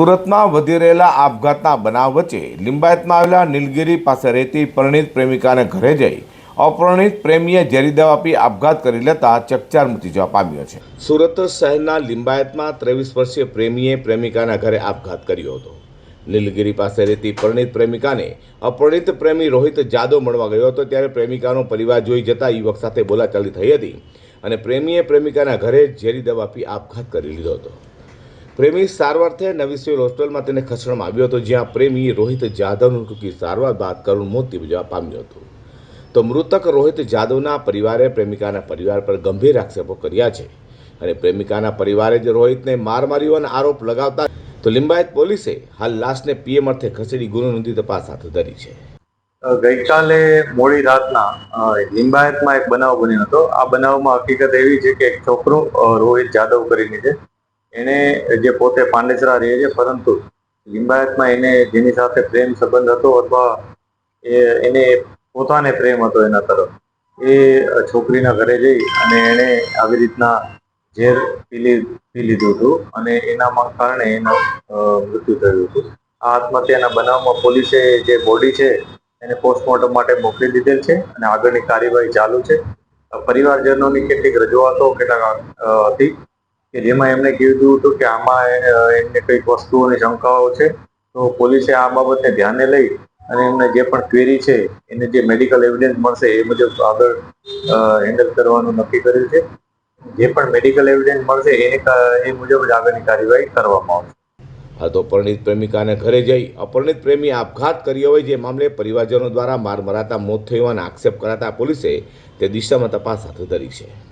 સુરતમાં વધી રહેલા આપઘાતના બનાવ વચ્ચે લિંબાયતમાં આવેલા નીલગીરી પાસે રહેતી પરિણિત પ્રેમિકાને ઘરે જઈ અપરણિત પ્રેમીએ ઝેરી દવા આપી આપઘાત કરી લેતા ચકચાર મચી જવા પામ્યો છે. સુરત શહેરના લિંબાયતમાં ત્રેવીસ વર્ષીય પ્રેમીએ પ્રેમિકાના ઘરે આપઘાત કર્યો હતો. નીલગીરી પાસે રહેતી પરિણીત પ્રેમિકાને અપરણિત પ્રેમી રોહિત જાદવ મળવા ગયો હતો ત્યારે પ્રેમિકાનો પરિવાર જોઈ જતા યુવક સાથે બોલાચાલી થઈ હતી અને પ્રેમીએ પ્રેમિકાના ઘરે ઝેરી દવા આપી આપઘાત કરી લીધો હતો. પ્રેમી સારવારથી નવી સિવિલ હોસ્પિટલમાં તેને ખસેડવામાં આવ્યો હતો, જ્યાં પ્રેમી રોહિત જાધવનું ટૂંકી સારવાર બાદ કરુણ મોત નિપજવા પામ્યો હતો. તો મૃતક રોહિત જાદવના પરિવારે પ્રેમિકાના પરિવાર પર ગંભીર આક્ષેપો કર્યા છે અને પ્રેમિકાના પરિવારે જ રોહિતને માર માર્યો અને આરોપ લગાવતા તો લિંબાયત પોલીસે હાલ લાશને પીએમ અર્થે ખસેડી ગુનો નોંધી તપાસ હાથ ધરી છે. ગઈકાલે મોડી રાતના લિંબાયતમાં એક બનાવ બન્યો હતો. આ બનાવમાં હકીકત એવી છે કે એક છોકરો રોહિત જાદવ કરીને છે. એને જે પોતે પાંડેસરા રહે છે, પરંતુ લિંબાયતમાં એને જેની સાથે પ્રેમ સંબંધ હતો અથવા એ એને પોતાને પ્રેમ હતો એના તરફ, એ છોકરીના ઘરે જઈ અને એણે આવી રીતના ઝેર પીલી પી લીધું હતું અને એના કારણે એનું મૃત્યુ થયું હતું. આ આત્મહત્યાના બનાવમાં પોલીસે જે બોડી છે એને પોસ્ટમોર્ટમ માટે મોકલી દીધેલ છે અને આગળની કાર્યવાહી ચાલુ છે. પરિવારજનોની કેટલીક રજૂઆતો કેટલાક હતી. કે જેમાં એમણે કીધું હતું કે આમાં એમને કંઈક વસ્તુઓની શંકાઓ છે, તો પોલીસે આ બાબતને ધ્યાને લઈ અને એમને જે પણ ક્વેરી છે, એને જે મેડિકલ એવિડન્સ મળશે એ મુજબ આગળ હેન્ડલ કરવાનું નક્કી કર્યું છે. જે પણ મેડિકલ એવિડન્સ મળશે એને એ મુજબ જ આગળની કાર્યવાહી કરવામાં આવશે. હા, તો અપરણિત પ્રેમિકાને ઘરે જઈ અપરણિત પ્રેમી આપઘાત કર્યો હોય જે મામલે પરિવારજનો દ્વારા માર મરાતા મોત થયો હોવાના આક્ષેપ કરાતા પોલીસે તે દિશામાં તપાસ હાથ ધરી છે.